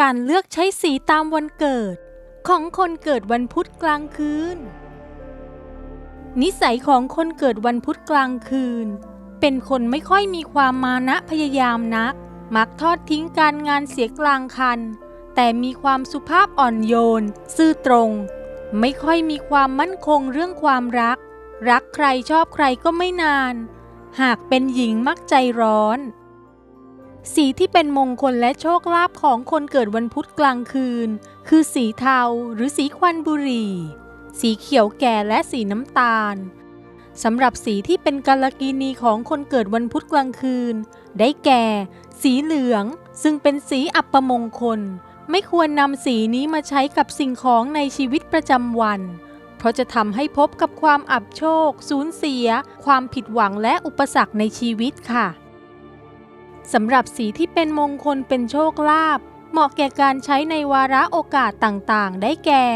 การเลือกใช้สีตามวันเกิด ของคนเกิดวันพุธกลางคืน นิสัยของคนเกิดวันพุธกลางคืน เป็นคนไม่ค่อยมีความมานะพยายามนัก มักทอดทิ้งการงานเสียกลางคัน แต่มีความสุภาพอ่อนโยน ซื่อตรง ไม่ค่อยมีความมั่นคงเรื่องความรัก รักใครชอบใครก็ไม่นาน หากเป็นหญิงมักใจร้อน สีที่เป็นมงคลและโชคลาภของคนเกิดวันพุธกลางคืน คือสีเทาหรือสีควันบุหรี่ สีเขียวแก่และสีน้ำตาลสำหรับสีที่เป็นกาลกินีของคนเกิดวันพุธกลางคืน ได้แก่ สีเหลือง ซึ่งเป็นสีอัปมงคล ไม่ควรนำสีนี้มาใช้กับสิ่งของในชีวิตประจำวัน เพราะจะทำให้พบกับความอับโชค สูญเสีย ความผิดหวังและอุปสรรคในชีวิตค่ะ สำหรับสีที่เป็นมงคลเป็นโชคลาภเหมาะแก่การใช้ในวาระโอกาสต่างๆ ได้แก่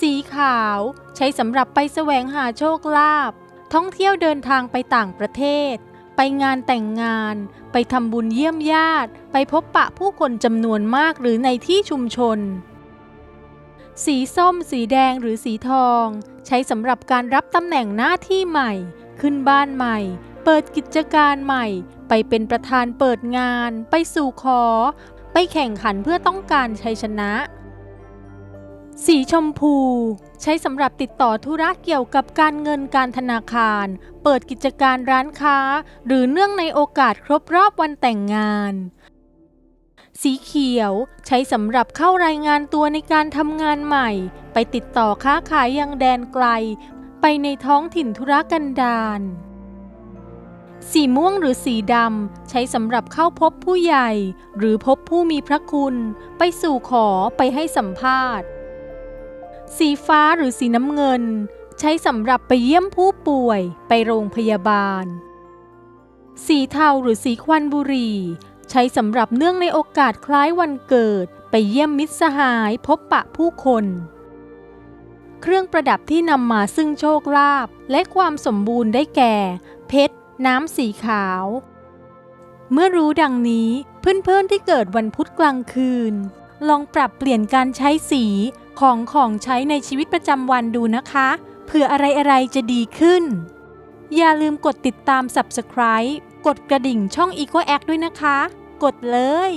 สีขาว ใช้สำหรับไปแสวงหาโชคลาภท่องเที่ยวเดินทางไปต่างประเทศ ไปงานแต่งงาน ไปทำบุญเยี่ยมญาติ ไปพบปะผู้คนจำนวนมากหรือในที่ชุมชน สีส้ม สีแดงหรือสีทอง ใช้สำหรับการรับตำแหน่งหน้าที่ใหม่ ขึ้นบ้านใหม่ เปิดกิจการใหม่ ไปเป็นประธานเปิดงาน ไปสู่ขอ ไปแข่งขันเพื่อต้องการชัยชนะ สีชมพู ใช้สำหรับติดต่อธุระเกี่ยวกับการเงินการธนาคาร เปิดกิจการร้านค้า หรือเนื่องในโอกาสครบรอบวันแต่งงาน สีเขียว ใช้สำหรับเข้ารายงานตัวในการทำงานใหม่ ไปติดต่อค้าขายยังแดนไกล ไปในท้องถิ่นธุรกันดาร สีม่วงหรือสีดำใช้สำหรับเข้าพบผู้ใหญ่ หรือพบผู้มีพระคุณ ไปสู่ขอไปให้สัมภาษณ์ สีฟ้าหรือสีน้ำเงิน ใช้สำหรับไปเยี่ยมผู้ป่วย ไปโรงพยาบาล สีเทาหรือสีควันบุหรี่ ใช้สำหรับเนื่องในโอกาสคล้ายวันเกิด ไปเยี่ยมมิตรสหายพบปะผู้คน เครื่องประดับที่นำมาซึ่งโชคลาภและความสมบูรณ์ได้แก่ เพชร น้ำสีขาว เมื่อรู้ดังนี้เพื่อนๆที่เกิดวันพุธกลางคืน ลองปรับเปลี่ยนการใช้สีของของใช้ในชีวิตประจำวันดูนะคะ เผื่ออะไรๆจะดีขึ้น อย่าลืมกดติดตาม Subscribe กดกระดิ่งช่อง Eco Act ด้วยนะคะ กดเลย